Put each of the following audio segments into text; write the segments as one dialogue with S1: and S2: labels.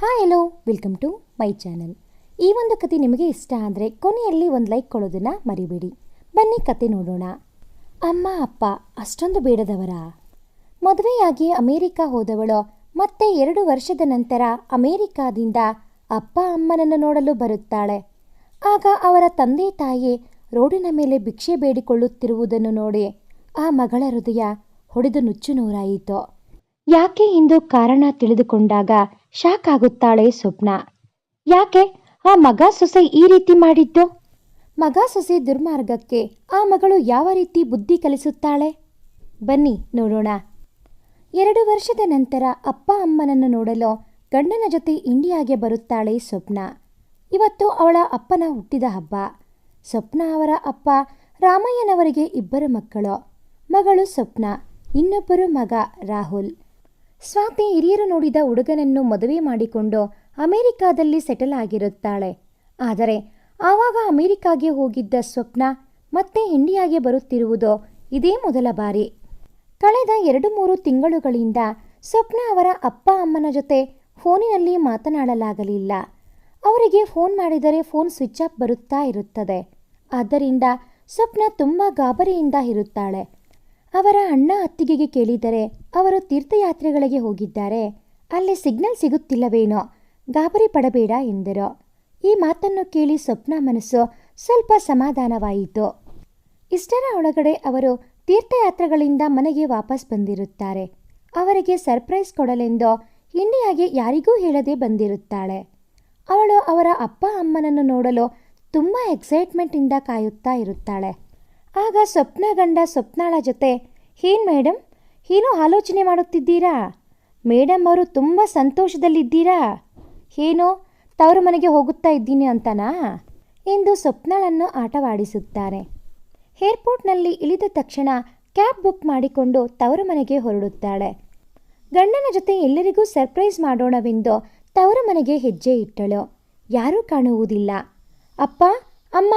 S1: Hi hello welcome to my channel ಈ ಒಂದು ಕತೆ ನಿಮಗೆ ಇಷ್ಟ ಆದರೆ ಕೊನೆಯಲ್ಲಿ ಒಂದು ಲೈಕ್ ಕೊಡೋದನ್ನು ಮರಿಬೇಡಿ. ಬನ್ನಿ ಕತೆ ನೋಡೋಣ. ಅಮ್ಮ, ಅಪ್ಪ, ಅಷ್ಟೊಂದು ಬೇಡದವರ? ಮದುವೆಯಾಗಿ ಅಮೇರಿಕಾ ಹೋದವಳು ಮತ್ತೆ ಎರಡು ವರ್ಷದ ನಂತರ ಅಮೇರಿಕಾದಿಂದ ಅಪ್ಪ, ಅಮ್ಮನನ್ನು ನೋಡಲು ಬರುತ್ತಾಳೆ. ಆಗ ಅವರ ತಂದೆ, ತಾಯಿ ರೋಡಿನ ಮೇಲೆ ಭಿಕ್ಷೆ ಬೇಡಿಕೊಳ್ಳುತ್ತಿರುವುದನ್ನು ನೋಡಿ ಆ ಮಗಳ ಹೃದಯ ಹೊಡೆದು ನುಚ್ಚು ನೂರಾಯಿತು. ಯಾಕೆ ಎಂದು ಕಾರಣ ತಿಳಿದುಕೊಂಡಾಗ ಶಾಕ್ ಆಗುತ್ತಾಳೆ ಸ್ವಪ್ನ. ಯಾಕೆ? ಆ ಮಗ ಸೊಸೆ ಈ ರೀತಿ ಮಾಡಿದ್ದು? ಮಗ ಸೊಸೆ ದುರ್ಮಾರ್ಗಕ್ಕೆ ಆ ಮಗಳು ಯಾವ ರೀತಿ ಬುದ್ಧಿ ಕಲಿಸುತ್ತಾಳೆ? ಬನ್ನಿ ನೋಡೋಣ. ಎರಡು ವರ್ಷದ ನಂತರ ಅಪ್ಪ ಅಮ್ಮನನ್ನು ನೋಡಲು ಗಂಡನ ಜೊತೆ ಇಂಡಿಯಾಗೆ ಬರುತ್ತಾಳೆ ಸ್ವಪ್ನ. ಇವತ್ತು ಅವಳ ಅಪ್ಪನ ಹುಟ್ಟಿದ ಹಬ್ಬ. ಸ್ವಪ್ನ ಅವರ ಅಪ್ಪ ರಾಮಯ್ಯನವರಿಗೆ ಇಬ್ಬರು ಮಕ್ಕಳು. ಮಗಳು ಸ್ವಪ್ನ, ಇನ್ನೊಬ್ಬರು ಮಗ ರಾಹುಲ್. ಸ್ವಾತಿ ಹಿರಿಯರು ನೋಡಿದ ಹುಡುಗನನ್ನು ಮದುವೆ ಮಾಡಿಕೊಂಡು ಅಮೆರಿಕಾದಲ್ಲಿ ಸೆಟಲ್ ಆಗಿರುತ್ತಾಳೆ. ಆದರೆ ಆವಾಗ ಅಮೆರಿಕಾಗೆ ಹೋಗಿದ್ದ ಸ್ವಪ್ನ ಮತ್ತೆ ಇಂಡಿಯಾಗೆ ಬರುತ್ತಿರುವುದು ಇದೇ ಮೊದಲ ಬಾರಿ. ಕಳೆದ ಎರಡು ಮೂರು ತಿಂಗಳುಗಳಿಂದ ಸ್ವಪ್ನ ಅವರ ಅಪ್ಪ ಅಮ್ಮನ ಜೊತೆ ಫೋನಿನಲ್ಲಿ ಮಾತನಾಡಲಾಗಲಿಲ್ಲ. ಅವರಿಗೆ ಫೋನ್ ಮಾಡಿದರೆ ಫೋನ್ ಸ್ವಿಚ್ ಆಫ್ ಬರುತ್ತಾ ಇರುತ್ತದೆ. ಆದ್ದರಿಂದ ಸ್ವಪ್ನ ತುಂಬ ಗಾಬರಿಯಿಂದ ಇರುತ್ತಾಳೆ. ಅವರ ಅಣ್ಣ ಅತ್ತಿಗೆಗೆ ಕೇಳಿದರೆ ಅವರು ತೀರ್ಥಯಾತ್ರೆಗಳಿಗೆ ಹೋಗಿದ್ದಾರೆ. ಅಲ್ಲಿ ಸಿಗ್ನಲ್ ಸಿಗುತ್ತಿಲ್ಲವೇನೋ, ಗಾಬರಿ ಪಡಬೇಡ ಎಂದರು. ಈ ಮಾತನ್ನು ಕೇಳಿ ಸ್ವಪ್ನ ಮನಸ್ಸು ಸ್ವಲ್ಪ ಸಮಾಧಾನವಾಯಿತು. ಇಷ್ಟರ ಒಳಗಡೆ ಅವರು ತೀರ್ಥಯಾತ್ರೆಗಳಿಂದ ಮನೆಗೆ ವಾಪಸ್ ಬಂದಿರುತ್ತಾರೆ. ಅವರಿಗೆ ಸರ್ಪ್ರೈಸ್ ಕೊಡಲೆಂದು ಇಂಡಿಯಾಗೆ ಯಾರಿಗೂ ಹೇಳದೆ ಬಂದಿರುತ್ತಾಳೆ. ಅವಳು ಅವರ ಅಪ್ಪ ಅಮ್ಮನನ್ನು ನೋಡಲು ತುಂಬ ಎಕ್ಸೈಟ್ಮೆಂಟಿಂದ ಕಾಯುತ್ತಾ ಇರುತ್ತಾಳೆ. ಆಗ ಸ್ವಪ್ನ ಗಂಡ ಸ್ವಪ್ನಾಳ ಜೊತೆ, ಏನು ಮೇಡಮ್ ಏನೋ ಆಲೋಚನೆ ಮಾಡುತ್ತಿದ್ದೀರಾ? ಮೇಡಮ್ ಅವರು ತುಂಬ ಸಂತೋಷದಲ್ಲಿದ್ದೀರಾ? ಏನೋ ತವರು ಮನೆಗೆ ಹೋಗುತ್ತಾ ಇದ್ದೀನಿ ಅಂತನಾ? ಎಂದು ಸ್ವಪ್ನಳನ್ನು ಆಟವಾಡಿಸುತ್ತಾರೆ. ಏರ್ಪೋರ್ಟ್ನಲ್ಲಿ ಇಳಿದ ತಕ್ಷಣ ಕ್ಯಾಬ್ ಬುಕ್ ಮಾಡಿಕೊಂಡು ತವರು ಮನೆಗೆ ಹೊರಡುತ್ತಾಳೆ. ಗಂಡನ ಜೊತೆ ಎಲ್ಲರಿಗೂ ಸರ್ಪ್ರೈಸ್ ಮಾಡೋಣವೆಂದು ತವರು ಮನೆಗೆ ಹೆಜ್ಜೆ ಇಟ್ಟಳು. ಯಾರೂ ಕಾಣುವುದಿಲ್ಲ. ಅಪ್ಪ, ಅಮ್ಮ,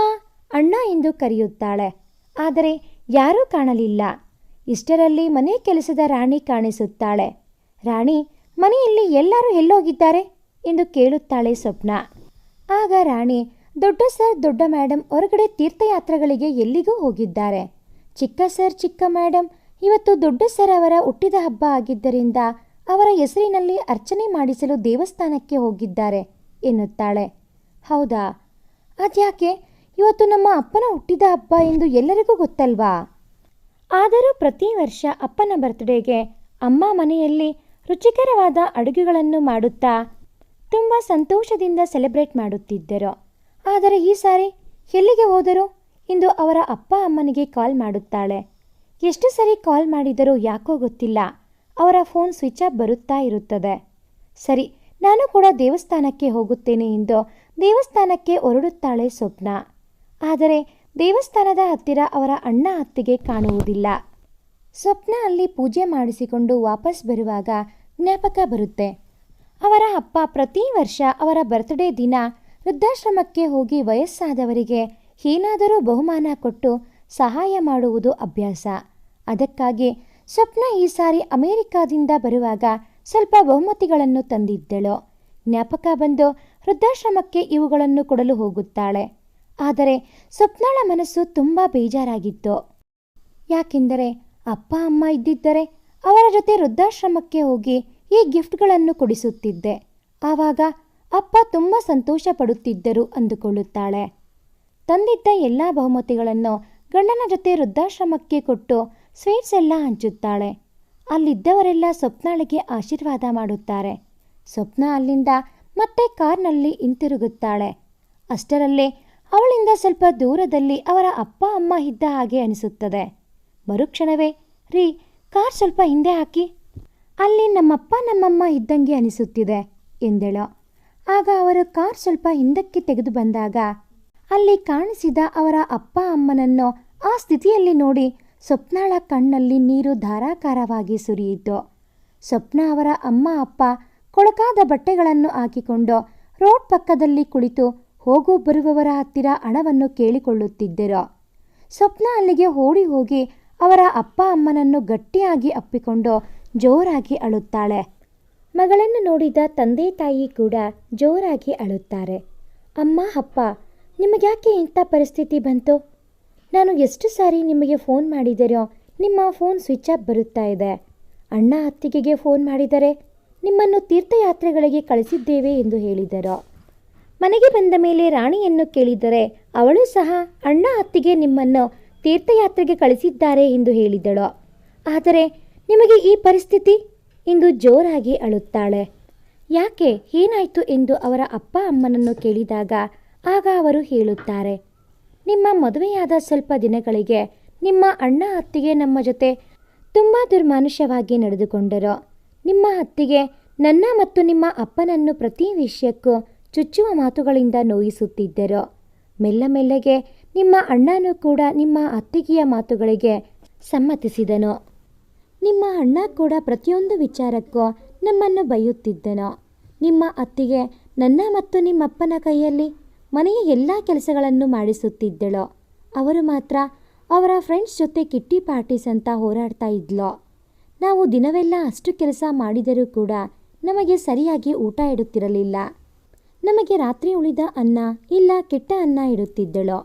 S1: ಅಣ್ಣ ಎಂದು ಕರೆಯುತ್ತಾಳೆ. ಆದರೆ ಯಾರೂ ಕಾಣಲಿಲ್ಲ. ಇಷ್ಟರಲ್ಲಿ ಮನೆ ಕೆಲಸದ ರಾಣಿ ಕಾಣಿಸುತ್ತಾಳೆ. ರಾಣಿ, ಮನೆಯಲ್ಲಿ ಎಲ್ಲರೂ ಎಲ್ಲೋಗಿದ್ದಾರೆ? ಎಂದು ಕೇಳುತ್ತಾಳೆ ಸ್ವಪ್ನ. ಆಗ ರಾಣಿ, ದೊಡ್ಡ ಸರ್, ದೊಡ್ಡ ಮೇಡಮ್ ಹೊರಗಡೆ ತೀರ್ಥಯಾತ್ರೆಗಳಿಗೆ ಎಲ್ಲಿಗೂ ಹೋಗಿದ್ದಾರೆ? ಚಿಕ್ಕ ಸರ್, ಚಿಕ್ಕ ಮೇಡಮ್ ಇವತ್ತು ದೊಡ್ಡ ಸರ್ ಅವರ ಹುಟ್ಟಿದ ಹಬ್ಬ ಆಗಿದ್ದರಿಂದ ಅವರ ಹೆಸರಿನಲ್ಲಿ ಅರ್ಚನೆ ಮಾಡಿಸಲು ದೇವಸ್ಥಾನಕ್ಕೆ ಹೋಗಿದ್ದಾರೆ ಎನ್ನುತ್ತಾಳೆ. ಹೌದಾ? ಅದ್ಯಾಕೆ? ಇವತ್ತು ನಮ್ಮ ಅಪ್ಪನ ಹುಟ್ಟಿದ ಹಬ್ಬ ಎಂದು ಎಲ್ಲರಿಗೂ ಗೊತ್ತಲ್ವಾ? ಆದರೂ ಪ್ರತಿ ವರ್ಷ ಅಪ್ಪನ ಬರ್ತ್ಡೇಗೆ ಅಮ್ಮ ಮನೆಯಲ್ಲಿ ರುಚಿಕರವಾದ ಅಡುಗೆಗಳನ್ನು ಮಾಡುತ್ತಾ ತುಂಬ ಸಂತೋಷದಿಂದ ಸೆಲೆಬ್ರೇಟ್ ಮಾಡುತ್ತಿದ್ದರು. ಆದರೆ ಈ ಸಾರಿ ಎಲ್ಲಿಗೆ ಹೋದರು ಇಂದು ಅವರ ಅಪ್ಪ ಅಮ್ಮನಿಗೆ ಕಾಲ್ ಮಾಡುತ್ತಾಳೆ. ಎಷ್ಟು ಸರಿ ಕಾಲ್ ಮಾಡಿದರೂ ಯಾಕೋ ಗೊತ್ತಿಲ್ಲ. ಅವರ ಫೋನ್ ಸ್ವಿಚ್ ಆಫ್ ಬರುತ್ತಾ ಇರುತ್ತದೆ. ಸರಿ, ನಾನು ಕೂಡ ದೇವಸ್ಥಾನಕ್ಕೆ ಹೋಗುತ್ತೇನೆ ಎಂದು ದೇವಸ್ಥಾನಕ್ಕೆ ಹೊರಡುತ್ತಾಳೆ ಸ್ವಪ್ನ. ಆದರೆ ದೇವಸ್ಥಾನದ ಹತ್ತಿರ ಅವರ ಅಣ್ಣ ಅತ್ತಿಗೆ ಕಾಣುವುದಿಲ್ಲ. ಸ್ವಪ್ನ ಅಲ್ಲಿ ಪೂಜೆ ಮಾಡಿಸಿಕೊಂಡು ವಾಪಸ್ ಬರುವಾಗ ಜ್ಞಾಪಕ ಬರುತ್ತೆ. ಅವರ ಅಪ್ಪ ಪ್ರತಿ ವರ್ಷ ಅವರ ಬರ್ತ್ಡೇ ದಿನ ವೃದ್ಧಾಶ್ರಮಕ್ಕೆ ಹೋಗಿ ವಯಸ್ಸಾದವರಿಗೆ ಏನಾದರೂ ಬಹುಮಾನ ಕೊಟ್ಟು ಸಹಾಯ ಮಾಡುವುದು ಅಭ್ಯಾಸ. ಅದಕ್ಕಾಗಿ ಸ್ವಪ್ನ ಈ ಸಾರಿ ಅಮೆರಿಕಾದಿಂದ ಬರುವಾಗ ಸ್ವಲ್ಪ ಬಹುಮತಿಗಳನ್ನು ತಂದಿದ್ದಳು. ಜ್ಞಾಪಕ ಬಂದು ವೃದ್ಧಾಶ್ರಮಕ್ಕೆ ಇವುಗಳನ್ನು ಕೊಡಲು ಹೋಗುತ್ತಾಳೆ. ಆದರೆ ಸ್ವಪ್ನಾಳ ಮನಸ್ಸು ತುಂಬ ಬೇಜಾರಾಗಿತ್ತು. ಯಾಕೆಂದರೆ ಅಪ್ಪ ಅಮ್ಮ ಇದ್ದಿದ್ದರೆ ಅವರ ಜೊತೆ ವೃದ್ಧಾಶ್ರಮಕ್ಕೆ ಹೋಗಿ ಈ ಗಿಫ್ಟ್ಗಳನ್ನು ಕೊಡಿಸುತ್ತಿದ್ದೆ. ಆವಾಗ ಅಪ್ಪ ತುಂಬ ಸಂತೋಷ ಪಡುತ್ತಿದ್ದರು ಅಂದುಕೊಳ್ಳುತ್ತಾಳೆ. ತಂದಿದ್ದ ಎಲ್ಲ ಬಹುಮತಿಗಳನ್ನು ಗಂಡನ ಜೊತೆ ವೃದ್ಧಾಶ್ರಮಕ್ಕೆ ಕೊಟ್ಟು ಸ್ವೀಟ್ಸ್ ಎಲ್ಲ ಹಂಚುತ್ತಾಳೆ. ಅಲ್ಲಿದ್ದವರೆಲ್ಲ ಸ್ವಪ್ನಾಳಿಗೆ ಆಶೀರ್ವಾದ ಮಾಡುತ್ತಾರೆ. ಸ್ವಪ್ನ ಅಲ್ಲಿಂದ ಮತ್ತೆ ಕಾರ್ನಲ್ಲಿ ಹಿಂತಿರುಗುತ್ತಾಳೆ. ಅಷ್ಟರಲ್ಲೇ ಅವಳಿಂದ ಸ್ವಲ್ಪ ದೂರದಲ್ಲಿ ಅವರ ಅಪ್ಪ ಅಮ್ಮ ಇದ್ದ ಹಾಗೆ ಅನಿಸುತ್ತದೆ. ಮರುಕ್ಷಣವೇ, ರೀ, ಕಾರ್ ಸ್ವಲ್ಪ ಹಿಂದೆ ಹಾಕಿ. ಅಲ್ಲಿ ನಮ್ಮಪ್ಪ ನಮ್ಮಮ್ಮ ಇದ್ದಂಗೆ ಅನಿಸುತ್ತಿದೆ, ಎಂದಳು. ಆಗ ಅವರು ಕಾರ್ ಸ್ವಲ್ಪ ಹಿಂದಕ್ಕೆ ತೆಗೆದು ಬಂದಾಗ, ಅಲ್ಲಿ ಕಾಣಿಸಿದ ಅವರ ಅಪ್ಪ ಅಮ್ಮನನ್ನು ಆ ಸ್ಥಿತಿಯಲ್ಲಿ ನೋಡಿ ಸ್ವಪ್ನಾಳ ಕಣ್ಣಲ್ಲಿ ನೀರು ಧಾರಾಕಾರವಾಗಿ ಸುರಿಯಿತು. ಸ್ವಪ್ನ ಅವರ ಅಮ್ಮ ಅಪ್ಪ ಕೊಳಕಾದ ಬಟ್ಟೆಗಳನ್ನು ಹಾಕಿಕೊಂಡು ರೋಡ್ ಪಕ್ಕದಲ್ಲಿ ಕುಳಿತು ಹೋಗು ಬರುವವರ ಹತ್ತಿರ ಹಣವನ್ನು ಕೇಳಿಕೊಳ್ಳುತ್ತಿದ್ದರು. ಸ್ವಪ್ನ ಅಲ್ಲಿಗೆ ಓಡಿ ಹೋಗಿ ಅವರ ಅಪ್ಪ ಅಮ್ಮನನ್ನು ಗಟ್ಟಿಯಾಗಿ ಅಪ್ಪಿಕೊಂಡು ಜೋರಾಗಿ ಅಳುತ್ತಾಳೆ. ಮಗಳನ್ನು ನೋಡಿದ ತಂದೆ ತಾಯಿ ಕೂಡ ಜೋರಾಗಿ ಅಳುತ್ತಾರೆ. ಅಮ್ಮ, ಅಪ್ಪ, ನಿಮಗ್ಯಾಕೆ ಇಂಥ ಪರಿಸ್ಥಿತಿ ಬಂತು? ನಾನು ಎಷ್ಟು ಸಾರಿ ನಿಮಗೆ ಫೋನ್ ಮಾಡಿದರೋ ನಿಮ್ಮ ಫೋನ್ ಸ್ವಿಚ್ ಆಫ್ ಬರುತ್ತಾ ಇದೆ. ಅಣ್ಣ ಅತ್ತಿಗೆಗೆ ಫೋನ್ ಮಾಡಿದರೆ ನಿಮ್ಮನ್ನು ತೀರ್ಥಯಾತ್ರೆಗಳಿಗೆ ಕಳಿಸಿದ್ದೇವೆ ಎಂದು ಹೇಳಿದರು. ಮನೆಗೆ ಬಂದ ಮೇಲೆ ರಾಣಿಯನ್ನು ಕೇಳಿದರೆ ಅವಳು ಸಹ ಅಣ್ಣ ಅತ್ತಿಗೆ ನಿಮ್ಮನ್ನು ತೀರ್ಥಯಾತ್ರೆಗೆ ಕಳಿಸಿದ್ದಾರೆ ಎಂದು ಹೇಳಿದಳು. ಆದರೆ ನಿಮಗೆ ಈ ಪರಿಸ್ಥಿತಿ ಎಂದು ಜೋರಾಗಿ ಅಳುತ್ತಾಳೆ. ಯಾಕೆ ಏನಾಯಿತು ಎಂದು ಅವರ ಅಪ್ಪ ಅಮ್ಮನನ್ನು ಕೇಳಿದಾಗ ಆಗ ಅವರು ಹೇಳುತ್ತಾರೆ, ನಿಮ್ಮ ಮದುವೆಯಾದ ಸ್ವಲ್ಪ ದಿನಗಳಿಗೆ ನಿಮ್ಮ ಅಣ್ಣ ಅತ್ತಿಗೆ ನಮ್ಮ ಜೊತೆ ತುಂಬ ದುರ್ಮಾನುಷ್ಯವಾಗಿ ನಡೆದುಕೊಂಡರು. ನಿಮ್ಮ ಅತ್ತಿಗೆ ನನ್ನ ಮತ್ತು ನಿಮ್ಮ ಅಪ್ಪನನ್ನು ಪ್ರತಿ ವಿಷಯಕ್ಕೂ ಚುಚ್ಚುವ ಮಾತುಗಳಿಂದ ನೋಯಿಸುತ್ತಿದ್ದರು. ಮೆಲ್ಲ ಮೆಲ್ಲಗೆ ನಿಮ್ಮ ಅಣ್ಣನೂ ಕೂಡ ನಿಮ್ಮ ಅತ್ತಿಗೆಯ ಮಾತುಗಳಿಗೆ ಸಮ್ಮತಿಸಿದನು. ನಿಮ್ಮ ಅಣ್ಣ ಕೂಡ ಪ್ರತಿಯೊಂದು ವಿಚಾರಕ್ಕೂ ನಮ್ಮನ್ನು ಬೈಯುತ್ತಿದ್ದನು. ನಿಮ್ಮ ಅತ್ತಿಗೆ ನನ್ನ ಮತ್ತು ನಿಮ್ಮಪ್ಪನ ಕೈಯಲ್ಲಿ ಮನೆಯ ಎಲ್ಲ ಕೆಲಸಗಳನ್ನು ಮಾಡಿಸುತ್ತಿದ್ದಳು. ಅವರು ಮಾತ್ರ ಅವರ ಫ್ರೆಂಡ್ಸ್ ಜೊತೆ ಕಿಟ್ಟಿ ಪಾರ್ಟೀಸ್ ಅಂತ ಹೋರಾಡ್ತಾ ಇದ್ಲು. ನಾವು ದಿನವೆಲ್ಲ ಅಷ್ಟು ಕೆಲಸ ಮಾಡಿದರೂ ಕೂಡ ನಮಗೆ ಸರಿಯಾಗಿ ಊಟ ಇಡುತ್ತಿರಲಿಲ್ಲ. ನಮಗೆ ರಾತ್ರಿ ಉಳಿದ ಅನ್ನ ಇಲ್ಲ ಕೆಟ್ಟ ಅನ್ನ ಇಡುತ್ತಿದ್ದಳು?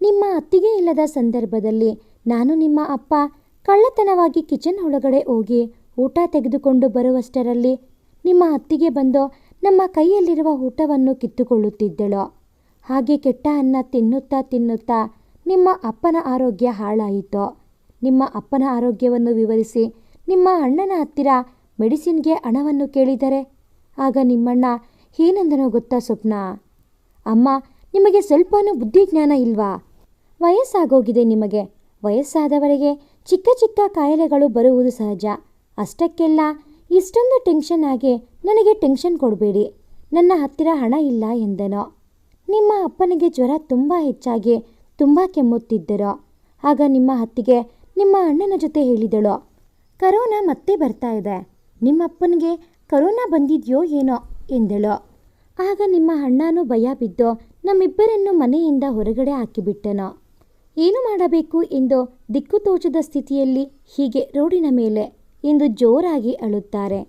S1: ನಿಮ್ಮ ಅತ್ತಿಗೆ ಇಲ್ಲದ ಸಂದರ್ಭದಲ್ಲಿ ನಾನು ನಿಮ್ಮ ಅಪ್ಪ ಕಳ್ಳತನವಾಗಿ ಕಿಚನ್ ಒಳಗಡೆ ಹೋಗಿ ಊಟ ತೆಗೆದುಕೊಂಡು ಬರುವಷ್ಟರಲ್ಲಿ ನಿಮ್ಮ ಅತ್ತಿಗೆ ಬಂದು ನಮ್ಮ ಕೈಯಲ್ಲಿರುವ ಊಟವನ್ನು ಕಿತ್ತುಕೊಳ್ಳುತ್ತಿದ್ದಳು? ಹಾಗೆ ಕೆಟ್ಟ ಅನ್ನ ತಿನ್ನುತ್ತಾ ತಿನ್ನುತ್ತಾ ನಿಮ್ಮ ಅಪ್ಪನ ಆರೋಗ್ಯ ಹಾಳಾಯಿತು? ನಿಮ್ಮ ಅಪ್ಪನ ಆರೋಗ್ಯವನ್ನು ವಿವರಿಸಿ ನಿಮ್ಮ ಅಣ್ಣನ ಹತ್ತಿರ ಮೆಡಿಸಿನ್ಗೆ ಹಣವನ್ನು ಕೇಳಿದರೆ? ಆಗ ನಿಮ್ಮಣ್ಣ ಏನಂದನೋ ಗೊತ್ತಾ ಸ್ವಪ್ನ? ಅಮ್ಮ, ನಿಮಗೆ ಸ್ವಲ್ಪನೂ ಬುದ್ಧಿಜ್ಞಾನ ಇಲ್ವಾ? ವಯಸ್ಸಾಗೋಗಿದೆ ನಿಮಗೆ. ವಯಸ್ಸಾದವರಿಗೆ ಚಿಕ್ಕ ಚಿಕ್ಕ ಕಾಯಿಲೆಗಳು ಬರುವುದು ಸಹಜ. ಅಷ್ಟಕ್ಕೆಲ್ಲ ಇಷ್ಟೊಂದು ಟೆನ್ಷನ್ ಆಗಿ ನನಗೆ ಟೆನ್ಷನ್ ಕೊಡಬೇಡಿ. ನನ್ನ ಹತ್ತಿರ ಹಣ ಇಲ್ಲ ಎಂದನು. ನಿಮ್ಮ ಅಪ್ಪನಿಗೆ ಜ್ವರ ತುಂಬ ಹೆಚ್ಚಾಗಿ ತುಂಬ ಕೆಮ್ಮುತ್ತಿದ್ದರು? ಆಗ ನಿಮ್ಮ ಹತ್ತಿಗೆ ನಿಮ್ಮ ಅಣ್ಣನ ಜೊತೆ ಹೇಳಿದಳು? ಕರೋನಾ ಮತ್ತೆ ಬರ್ತಾ ಇದೆ. ನಿಮ್ಮಪ್ಪನಿಗೆ ಕರೋನಾ ಬಂದಿದೆಯೋ ಏನೋ? ಎಂದಳು. ಆಗ ನಿಮ್ಮ ಅಣ್ಣನೂ ಭಯ ಬಿದ್ದು ನಮ್ಮಿಬ್ಬರನ್ನು ಮನೆಯಿಂದ ಹೊರಗಡೆ ಹಾಕಿಬಿಟ್ಟನು. ಏನು ಮಾಡಬೇಕು ಎಂದು ದಿಕ್ಕು ತೋಚದ ಸ್ಥಿತಿಯಲ್ಲಿ ಹೀಗೆ ರೋಡಿನ ಮೇಲೆ ಎಂದು ಜೋರಾಗಿ ಅಳುತ್ತಾರೆ.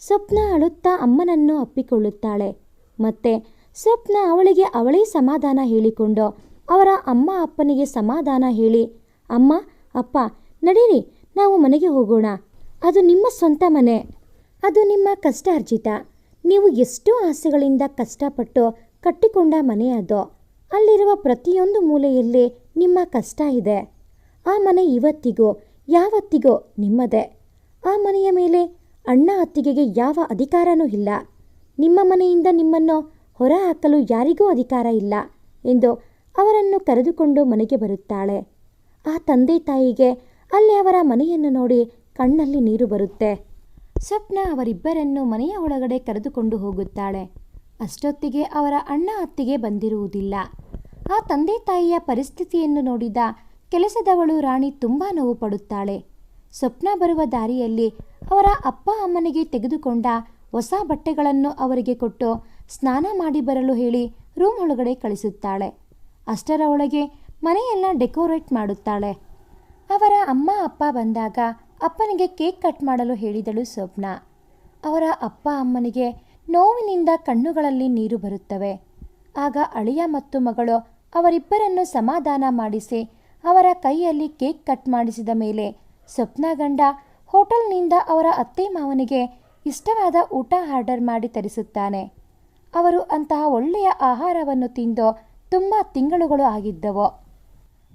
S1: ಸ್ವಪ್ನ ಅಳುತ್ತಾ ಅಮ್ಮನನ್ನು ಅಪ್ಪಿಕೊಳ್ಳುತ್ತಾಳೆ. ಮತ್ತೆ ಸ್ವಪ್ನ ಅವಳಿಗೆ ಅವಳೇ ಸಮಾಧಾನ ಹೇಳಿಕೊಂಡು ಅವರ ಅಮ್ಮ ಅಪ್ಪನಿಗೆ ಸಮಾಧಾನ ಹೇಳಿ, ಅಮ್ಮ, ಅಪ್ಪ, ನಡೀರಿ, ನಾವು ಮನೆಗೆ ಹೋಗೋಣ. ಅದು ನಿಮ್ಮ ಸ್ವಂತ ಮನೆ. ಅದು ನಿಮ್ಮ ಕಷ್ಟಾರ್ಜಿತ. ನೀವು ಎಷ್ಟೋ ಆಸೆಗಳಿಂದ ಕಷ್ಟಪಟ್ಟು ಕಟ್ಟಿಕೊಂಡ ಮನೆಯದು, ಅಲ್ಲಿರುವ ಪ್ರತಿಯೊಂದು ಮೂಲೆಯಲ್ಲಿ ನಿಮ್ಮ ಕಷ್ಟ ಇದೆ. ಆ ಮನೆ ಇವತ್ತಿಗೂ, ಯಾವತ್ತಿಗೂ ನಿಮ್ಮದೇ. ಆ ಮನೆಯ ಮೇಲೆ ಅಣ್ಣ ಅತ್ತಿಗೆಗೆ ಯಾವ ಅಧಿಕಾರನೂ ಇಲ್ಲ. ನಿಮ್ಮ ಮನೆಯಿಂದ ನಿಮ್ಮನ್ನು ಹೊರ ಹಾಕಲು ಯಾರಿಗೂ ಅಧಿಕಾರ ಇಲ್ಲ ಎಂದು ಅವರನ್ನು ಕರೆದುಕೊಂಡು ಮನೆಗೆ ಬರುತ್ತಾಳೆ. ಆ ತಂದೆ ತಾಯಿಗೆ ಅಲ್ಲಿ ಅವರ ಮನೆಯನ್ನು ನೋಡಿ ಕಣ್ಣಲ್ಲಿ ನೀರು ಬರುತ್ತೆ. ಸ್ವಪ್ನ ಅವರಿಬ್ಬರನ್ನು ಮನೆಯ ಒಳಗಡೆ ಕರೆದುಕೊಂಡು ಹೋಗುತ್ತಾಳೆ. ಅಷ್ಟೊತ್ತಿಗೆ ಅವರ ಅಣ್ಣ ಅತ್ತಿಗೆ ಬಂದಿರುವುದಿಲ್ಲ. ಆ ತಂದೆ ತಾಯಿಯ ಪರಿಸ್ಥಿತಿಯನ್ನು ನೋಡಿದ ಕೆಲಸದವಳು ರಾಣಿ ತುಂಬ ನೋವು ಪಡುತ್ತಾಳೆ. ಸ್ವಪ್ನ ಬರುವ ದಾರಿಯಲ್ಲಿ ಅವರ ಅಪ್ಪ ಅಮ್ಮನಿಗೆ ತೆಗೆದುಕೊಂಡ ಹೊಸ ಬಟ್ಟೆಗಳನ್ನು ಅವರಿಗೆ ಕೊಟ್ಟು ಸ್ನಾನ ಮಾಡಿ ಬರಲು ಹೇಳಿ ರೂಮ್ ಒಳಗಡೆ ಕಳಿಸುತ್ತಾಳೆ. ಅಷ್ಟರ ಒಳಗೆ ಮನೆಯೆಲ್ಲ ಡೆಕೋರೇಟ್ ಮಾಡುತ್ತಾಳೆ. ಅವರ ಅಮ್ಮ ಅಪ್ಪ ಬಂದಾಗ ಅಪ್ಪನಿಗೆ ಕೇಕ್ ಕಟ್ ಮಾಡಲು ಹೇಳಿದಳು ಸ್ವಪ್ನ. ಅವರ ಅಪ್ಪ ಅಮ್ಮನಿಗೆ ನೋವಿನಿಂದ ಕಣ್ಣುಗಳಲ್ಲಿ ನೀರು ಬರುತ್ತವೆ. ಆಗ ಅಳಿಯ ಮತ್ತು ಮಗಳು ಅವರಿಬ್ಬರನ್ನು ಸಮಾಧಾನ ಮಾಡಿಸಿ ಅವರ ಕೈಯಲ್ಲಿ ಕೇಕ್ ಕಟ್ ಮಾಡಿಸಿದ ಮೇಲೆ ಸ್ವಪ್ನ ಗಂಡ ಹೋಟೆಲ್ನಿಂದ ಅವರ ಅತ್ತೆ ಮಾವನಿಗೆ ಇಷ್ಟವಾದ ಊಟ ಆರ್ಡರ್ ಮಾಡಿ ತರಿಸುತ್ತಾನೆ. ಅವರು ಅಂತಹ ಒಳ್ಳೆಯ ಆಹಾರವನ್ನು ತಿಂದು ತುಂಬ ತಿಂಗಳುಗಳು ಆಗಿದ್ದವು.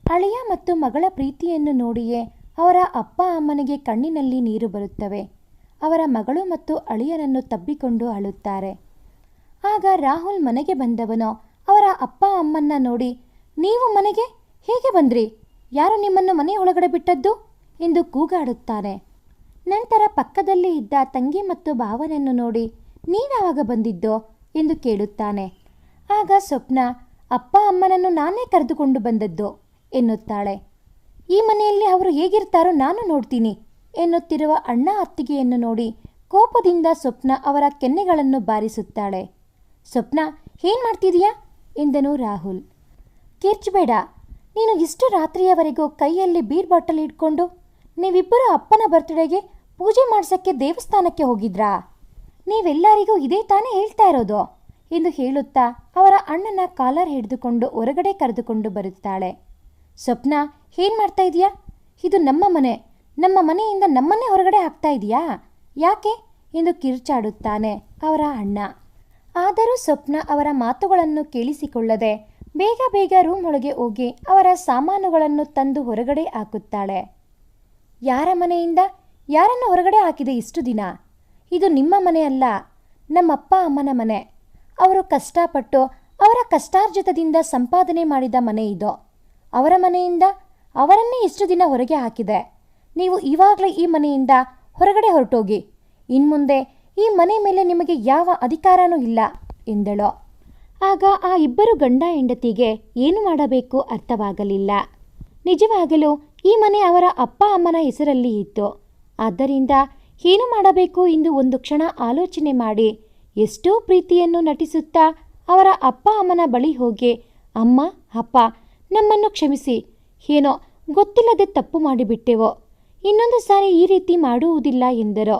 S1: ಅಳಿಯ ಮತ್ತು ಮಗಳ ಪ್ರೀತಿಯನ್ನು ನೋಡಿಯೇ ಅವರ ಅಪ್ಪ ಅಮ್ಮನಿಗೆ ಕಣ್ಣಿನಲ್ಲಿ ನೀರು ಬರುತ್ತವೆ. ಅವರ ಮಗಳು ಮತ್ತು ಅಳಿಯನನ್ನು ತಬ್ಬಿಕೊಂಡು ಅಳುತ್ತಾರೆ. ಆಗ ರಾಹುಲ್ ಮನೆಗೆ ಬಂದವನು, ಅವರ ಅಪ್ಪ ಅಮ್ಮನ್ನ ನೋಡಿ, ನೀವು ಮನೆಗೆ ಹೇಗೆ ಬಂದ್ರಿ? ಯಾರು ನಿಮ್ಮನ್ನು ಮನೆ ಒಳಗಡೆ ಬಿಟ್ಟದ್ದು? ಎಂದು ಕೂಗಾಡುತ್ತಾನೆ. ನಂತರ ಪಕ್ಕದಲ್ಲಿ ಇದ್ದ ತಂಗಿ ಮತ್ತು ಭಾವನನ್ನು ನೋಡಿ ನೀನಾವಾಗ ಬಂದಿದ್ದೋ? ಎಂದು ಕೇಳುತ್ತಾನೆ. ಆಗ ಸ್ವಪ್ನ, ಅಪ್ಪ ಅಮ್ಮನನ್ನು ನಾನೇ ಕರೆದುಕೊಂಡು ಬಂದದ್ದು, ಎನ್ನುತ್ತಾಳೆ. ಈ ಮನೆಯಲ್ಲಿ ಅವರು ಹೇಗಿರ್ತಾರೋ ನಾನು ನೋಡ್ತೀನಿ ಎನ್ನುತ್ತಿರುವ ಅಣ್ಣ ಅತ್ತಿಗೆಯನ್ನು ನೋಡಿ ಕೋಪದಿಂದ ಸ್ವಪ್ನ ಅವರ ಕೆನ್ನೆಗಳನ್ನು ಬಾರಿಸುತ್ತಾಳೆ. ಸ್ವಪ್ನ, ಏನು ಮಾಡ್ತಿದೀಯಾ? ಎಂದನು ರಾಹುಲ್. ಕಿರ್ಚಬೇಡ ನೀನು ಇಷ್ಟು ರಾತ್ರಿಯವರೆಗೂ ಕೈಯಲ್ಲಿ ಬೀರ್ ಬಾಟಲ್ ಇಟ್ಕೊಂಡು ನೀವಿಬ್ಬರು ಅಪ್ಪನ ಬರ್ತ್ಡೇಗೆ ಪೂಜೆ ಮಾಡಿಸೋಕ್ಕೆ ದೇವಸ್ಥಾನಕ್ಕೆ ಹೋಗಿದ್ರಾ? ನೀವೆಲ್ಲರಿಗೂ ಇದೇ ತಾನೇ ಹೇಳ್ತಾ ಇರೋದು? ಎಂದು ಹೇಳುತ್ತಾ ಅವರ ಅಣ್ಣನ ಕಾಲರ್ ಹಿಡಿದುಕೊಂಡು ಹೊರಗಡೆ ಕರೆದುಕೊಂಡು ಬರುತ್ತಾಳೆ. ಸ್ವಪ್ನ, ಏನು ಮಾಡ್ತಾ ಇದೀಯಾ? ಇದು ನಮ್ಮ ಮನೆ. ನಮ್ಮ ಮನೆಯಿಂದ ನಮ್ಮನ್ನೇ ಹೊರಗಡೆ ಹಾಕ್ತಾ ಇದೀಯಾ? ಯಾಕೆ? ಎಂದು ಕಿರುಚಾಡುತ್ತಾನೆ ಅವರ ಅಣ್ಣ. ಆದರೂ ಸ್ವಪ್ನ ಅವರ ಮಾತುಗಳನ್ನು ಕೇಳಿಸಿಕೊಳ್ಳದೆ ಬೇಗ ಬೇಗ ರೂಮ್ ಒಳಗೆ ಹೋಗಿ ಅವರ ಸಾಮಾನುಗಳನ್ನು ತಂದು ಹೊರಗಡೆ ಹಾಕುತ್ತಾಳೆ. ಯಾರ ಮನೆಯಿಂದ? ಯಾರನ್ನು ಹೊರಗಡೆ ಹಾಕಿದೆ ಇಷ್ಟು ದಿನ? ಇದು ನಿಮ್ಮ ಮನೆಯಲ್ಲ ನಮ್ಮಪ್ಪ ಅಮ್ಮನ ಮನೆ. ಅವರು ಕಷ್ಟಪಟ್ಟು ಅವರ ಕಷ್ಟಾರ್ಜಿತದಿಂದ ಸಂಪಾದನೆ ಮಾಡಿದ ಮನೆ ಇದು. ಅವರ ಮನೆಯಿಂದ ಅವರನ್ನೇ ಇಷ್ಟು ದಿನ ಹೊರಗೆ ಹಾಕಿದೆ? ನೀವು ಇವಾಗಲೇ ಈ ಮನೆಯಿಂದ ಹೊರಗಡೆ ಹೊರಟೋಗಿ ಇನ್ಮುಂದೆ ಈ ಮನೆ ಮೇಲೆ ನಿಮಗೆ ಯಾವ ಅಧಿಕಾರನೂ ಇಲ್ಲ, ಎಂದಳು. ಆಗ ಆ ಇಬ್ಬರು ಗಂಡ ಹೆಂಡತಿಗೆ ಏನು ಮಾಡಬೇಕು ಅರ್ಥವಾಗಲಿಲ್ಲ. ನಿಜವಾಗಲೂ ಈ ಮನೆ ಅವರ ಅಪ್ಪ ಅಮ್ಮನ ಹೆಸರಲ್ಲಿ ಇತ್ತು. ಆದ್ದರಿಂದ ಏನು ಮಾಡಬೇಕು ಎಂದು ಒಂದು ಕ್ಷಣ ಆಲೋಚನೆ ಮಾಡಿ ಎಷ್ಟೋ ಪ್ರೀತಿಯನ್ನು ನಟಿಸುತ್ತಾ ಅವರ ಅಪ್ಪ ಅಮ್ಮನ ಬಳಿ ಹೋಗಿ, ಅಮ್ಮ, ಅಪ್ಪ ನಮ್ಮನ್ನು ಕ್ಷಮಿಸಿ. ಏನೋ ಗೊತ್ತಿಲ್ಲದೆ ತಪ್ಪು ಮಾಡಿಬಿಟ್ಟೆವೋ. ಇನ್ನೊಂದು ಸಾರಿ ಈ ರೀತಿ ಮಾಡುವುದಿಲ್ಲ ಎಂದರು.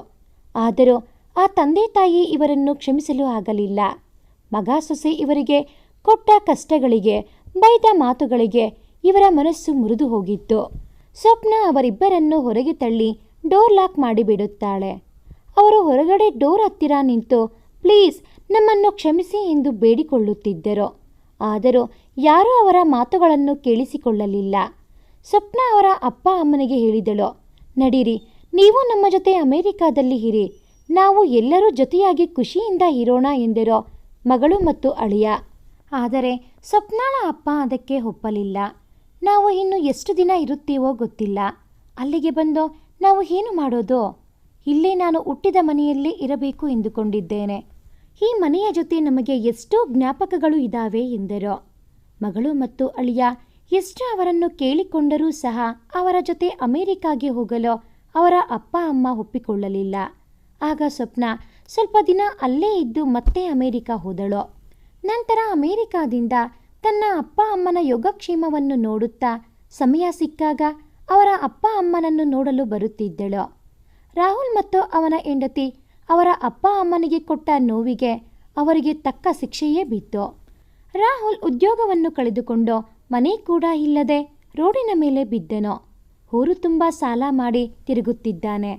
S1: ಆದರೂ ಆ ತಂದೆ ತಾಯಿ ಇವರನ್ನು ಕ್ಷಮಿಸಲು ಆಗಲಿಲ್ಲ. ಮಗ ಸೊಸೆ ಇವರಿಗೆ ಕೊಟ್ಟ ಕಷ್ಟಗಳಿಗೆ, ಬೈದ ಮಾತುಗಳಿಗೆ ಇವರ ಮನಸ್ಸು ಮುರಿದು ಹೋಗಿತ್ತು. ಸ್ವಪ್ನ ಅವರಿಬ್ಬರನ್ನು ಹೊರಗೆ ತಳ್ಳಿ ಡೋರ್ ಲಾಕ್ ಮಾಡಿಬಿಡುತ್ತಾಳೆ. ಅವರು ಹೊರಗಡೆ ಡೋರ್ ಹತ್ತಿರ ನಿಂತು, ಪ್ಲೀಸ್ ನಮ್ಮನ್ನು ಕ್ಷಮಿಸಿ ಎಂದು ಬೇಡಿಕೊಳ್ಳುತ್ತಿದ್ದರು. ಆದರೂ ಯಾರೂ ಅವರ ಮಾತುಗಳನ್ನು ಕೇಳಿಸಿಕೊಳ್ಳಲಿಲ್ಲ. ಸ್ವಪ್ನ ಅವರ ಅಪ್ಪ ಅಮ್ಮನಿಗೆ ಹೇಳಿದಳು, ನಡೀರಿ, ನೀವು ನಮ್ಮ ಜೊತೆ ಅಮೆರಿಕಾದಲ್ಲಿ ಇರಿ. ನಾವು ಎಲ್ಲರೂ ಜೊತೆಯಾಗಿ ಖುಷಿಯಿಂದ ಇರೋಣ ಎಂದಿರೋ ಮಗಳು ಮತ್ತು ಅಳಿಯ. ಆದರೆ ಸ್ವಪ್ನಾಳ ಅಪ್ಪ ಅದಕ್ಕೆ ಒಪ್ಪಲಿಲ್ಲ. ನಾವು ಇನ್ನು ಎಷ್ಟು ದಿನ ಇರುತ್ತೀವೋ ಗೊತ್ತಿಲ್ಲ. ಅಲ್ಲಿಗೆ ಬಂದು ನಾವು ಏನು ಮಾಡೋದು? ಇಲ್ಲೇ ನಾನು ಹುಟ್ಟಿದ ಮನೆಯಲ್ಲಿ ಇರಬೇಕು ಎಂದುಕೊಂಡಿದ್ದೇನೆ. ಈ ಮನೆಯ ಜೊತೆ ನಮಗೆ ಎಷ್ಟೋ ಜ್ಞಾಪಕಗಳು ಇದ್ದಾವೆ ಎಂದರು. ಮಗಳು ಮತ್ತು ಅಳಿಯ ಎಷ್ಟು ಅವರನ್ನು ಕೇಳಿಕೊಂಡರೂ ಸಹ ಅವರ ಜೊತೆ ಅಮೆರಿಕಾಗೆ ಹೋಗಲು ಅವರ ಅಪ್ಪ ಅಮ್ಮ ಒಪ್ಪಿಕೊಳ್ಳಲಿಲ್ಲ. ಆಗ ಸ್ವಪ್ನ ಸ್ವಲ್ಪ ದಿನ ಅಲ್ಲೇ ಇದ್ದು ಮತ್ತೆ ಅಮೆರಿಕ ಹೋದಳು. ನಂತರ ಅಮೆರಿಕಾದಿಂದ ತನ್ನ ಅಪ್ಪ ಅಮ್ಮನ ಯೋಗಕ್ಷೇಮವನ್ನು ನೋಡುತ್ತಾ ಸಮಯ ಸಿಕ್ಕಾಗ ಅವರ ಅಪ್ಪ ಅಮ್ಮನನ್ನು ನೋಡಲು ಬರುತ್ತಿದ್ದಳು. ರಾಹುಲ್ ಮತ್ತು ಅವನ ಹೆಂಡತಿ ಅವರ ಅಪ್ಪ ಅಮ್ಮನಿಗೆ ಕೊಟ್ಟ ನೋವಿಗೆ ಅವರಿಗೆ ತಕ್ಕ ಶಿಕ್ಷೆಯೇ ಬಿತ್ತು. ರಾಹುಲ್ ಉದ್ಯೋಗವನ್ನು ಕಳೆದುಕೊಂಡು ಮನೆ ಕೂಡ ಇಲ್ಲದೆ ರೋಡಿನ ಮೇಲೆ ಬಿದ್ದನು. ಊರು ತುಂಬ ಸಾಲ ಮಾಡಿ ತಿರುಗುತ್ತಿದ್ದಾನೆ.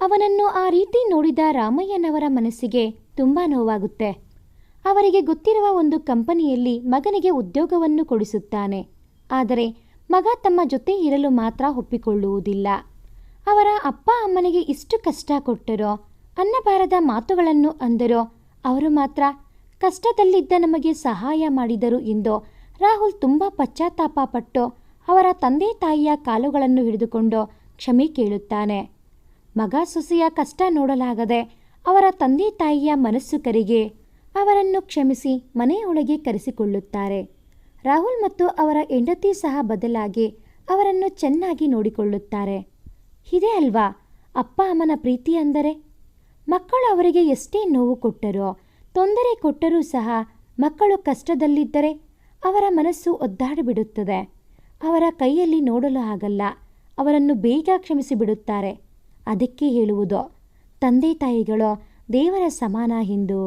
S1: ಅವನನ್ನು ಆ ರೀತಿ ನೋಡಿದ ರಾಮಯ್ಯನವರ ಮನಸ್ಸಿಗೆ ತುಂಬ ನೋವಾಗುತ್ತೆ. ಅವರಿಗೆ ಗೊತ್ತಿರುವ ಒಂದು ಕಂಪನಿಯಲ್ಲಿ ಮಗನಿಗೆ ಉದ್ಯೋಗವನ್ನು ಕೊಡಿಸುತ್ತಾನೆ. ಆದರೆ ಮಗ ತಮ್ಮ ಜೊತೆ ಇರಲು ಮಾತ್ರ ಒಪ್ಪಿಕೊಳ್ಳುವುದಿಲ್ಲ. ಅವರ ಅಪ್ಪ ಅಮ್ಮನಿಗೆ ಇಷ್ಟು ಕಷ್ಟ ಕೊಟ್ಟರೋ ಅನ್ನಬಾರದ ಮಾತುಗಳನ್ನು ಅಂದರೋ. ಅವರು ಮಾತ್ರ, ಕಷ್ಟದಲ್ಲಿದ್ದ ನಮಗೆ ಸಹಾಯ ಮಾಡಿದರು ಎಂದು ರಾಹುಲ್ ತುಂಬ ಪಶ್ಚಾತ್ತಾಪ ಪಟ್ಟು ಅವರ ತಂದೆ ತಾಯಿಯ ಕಾಲುಗಳನ್ನು ಹಿಡಿದುಕೊಂಡು ಕ್ಷಮೆ ಕೇಳುತ್ತಾನೆ. ಮಗ ಸೊಸೆಯ ಕಷ್ಟ ನೋಡಲಾಗದೆ ಅವರ ತಂದೆ ತಾಯಿಯ ಮನಸ್ಸು ಕರಿಗೆ ಅವರನ್ನು ಕ್ಷಮಿಸಿ ಮನೆಯೊಳಗೆ ಕರೆಸಿಕೊಳ್ಳುತ್ತಾರೆ. ರಾಹುಲ್ ಮತ್ತು ಅವರ ಹೆಂಡತಿ ಸಹ ಬದಲಾಗಿ ಅವರನ್ನು ಚೆನ್ನಾಗಿ ನೋಡಿಕೊಳ್ಳುತ್ತಾರೆ. ಇದೇ ಅಲ್ವಾ? ಅಪ್ಪ ಅಮ್ಮನ ಪ್ರೀತಿ ಅಂದರೆ ಮಕ್ಕಳು ಅವರಿಗೆ ಎಷ್ಟೇ ನೋವು ಕೊಟ್ಟರೋ, ತೊಂದರೆ ಕೊಟ್ಟರೂ ಸಹ ಮಕ್ಕಳು ಕಷ್ಟದಲ್ಲಿದ್ದರೆ ಅವರ ಮನಸ್ಸು ಒದ್ದಾಡಿಬಿಡುತ್ತದೆ. ಅವರ ಕೈಯಲ್ಲಿ ನೋಡಲು ಆಗಲ್ಲ, ಅವರನ್ನು ಬೇಗ ಕ್ಷಮಿಸಿ ಬಿಡುತ್ತಾರೆ ಅದಕ್ಕೆ ಹೇಳುವುದು, ತಂದೆ ತಾಯಿಗಳು ದೇವರ ಸಮಾನ ಎಂದು.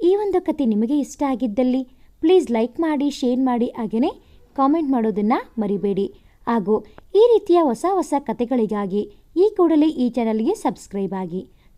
S1: ಈ ಒಂದು ಕತೆ ನಿಮಗೆ ಇಷ್ಟ ಆಗಿದ್ದಲ್ಲಿ ಪ್ಲೀಸ್ ಲೈಕ್ ಮಾಡಿ, ಶೇರ್ ಮಾಡಿ, ಹಾಗೆಯೇ ಕಾಮೆಂಟ್ ಮಾಡೋದನ್ನು ಮರಿಬೇಡಿ. ಹಾಗೂ ಈ ರೀತಿಯ ಹೊಸ ಹೊಸ ಕತೆಗಳಿಗಾಗಿ ಈ ಕೂಡಲೇ ಈ ಚಾನಲ್ಗೆ ಸಬ್ಸ್ಕ್ರೈಬ್ ಆಗಿ.